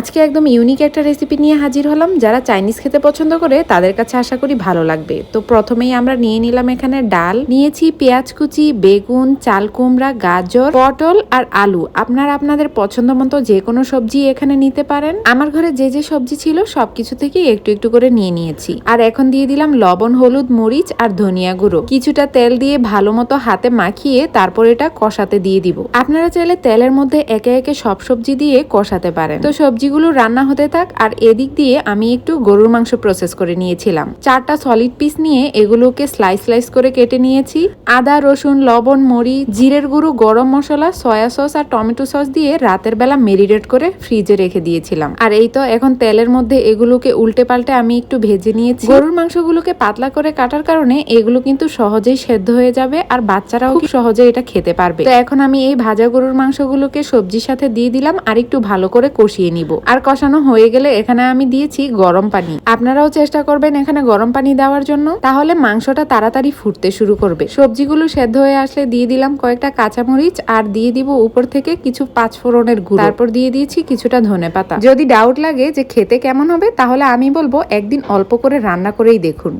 আজকে একদম ইউনিক একটা রেসিপি নিয়ে হাজির হলাম। যারা চাইনিজ খেতে পছন্দ করে, তাদের কাছে আশা করি ভালো লাগবে। তো প্রথমেই আমরা নিয়ে নিলাম এখানে ডাল। নিয়েছি পেঁয়াজ কুচি, বেগুন, চাল কুমড়া, গাজর, পটল আর আলু। আপনারা আপনাদের পছন্দ মতো যে কোনো সবজি এখানে নিতে পারেন। আমার ঘরে যে যে সবজি ছিল, সবকিছু থেকে একটু একটু করে নিয়ে নিয়েছি। আর এখন দিয়ে দিলাম লবণ, হলুদ, মরিচ আর ধনিয়া গুঁড়ো। কিছুটা তেল দিয়ে ভালো মতো হাতে মাখিয়ে তারপর এটা কষাতে দিয়ে দিব। আপনারা চাইলে তেলের মধ্যে একে একে সব সবজি দিয়ে কষাতে পারেন। তো সবজিগুলো রান্না হতে থাক আর এদিক দিয়ে আমি একটু গরুর মাংস প্রসেস করে নিয়েছিলাম। চারটা সলিড পিস নিয়ে এগুলোকে স্লাইস স্লাইস করে কেটে নিয়েছি। আদা রসুন লবণ মরিচ জিরের গুঁড়ো গরম মশলা সয়া সস আর টমেটো সস দিয়ে রাতের বেলা মেরিনেট করে ফ্রিজে রেখে দিয়েছিলাম। আর এই তো এখন তেলের মধ্যে এগুলোকে উল্টে পাল্টে আমি একটু ভেজে নিয়েছি। গরুর মাংসগুলোকে পাতলা করে কাটার কারণে এগুলো কিন্তু সহজেই সেদ্ধ হয়ে যাবে আর বাচ্চারাও খুব সহজে এটা খেতে পারবে। তো এখন আমি এই ভাজা গরুর মাংসগুলোকে সবজির সাথে দিয়ে দিলাম আর একটু ভালো করে কষিয়ে নিব। আর কষানো হয়ে গেলে এখানে আমি দিয়েছি গরম পানি। আপনারাও চেষ্টা করবেন এখানে গরম পানি দেওয়ার জন্য। তাহলে মাংসটা তাড়াতাড়ি ফুটতে শুরু করবে। সবজিগুলো সেদ্ধ হয়ে আসলে দিয়ে দিলাম কয়েকটা কাঁচামরিচ আর দিয়ে দিব উপর থেকে কিছু পাঁচ ফোড়নের গুঁড়ো। তারপর দিয়ে দিয়েছি কিছুটা ধনে পাতা। যদি ডাউট লাগে যে খেতে কেমন হবে, তাহলে আমি বলব একদিন অল্প করে রান্না করেই দেখুন।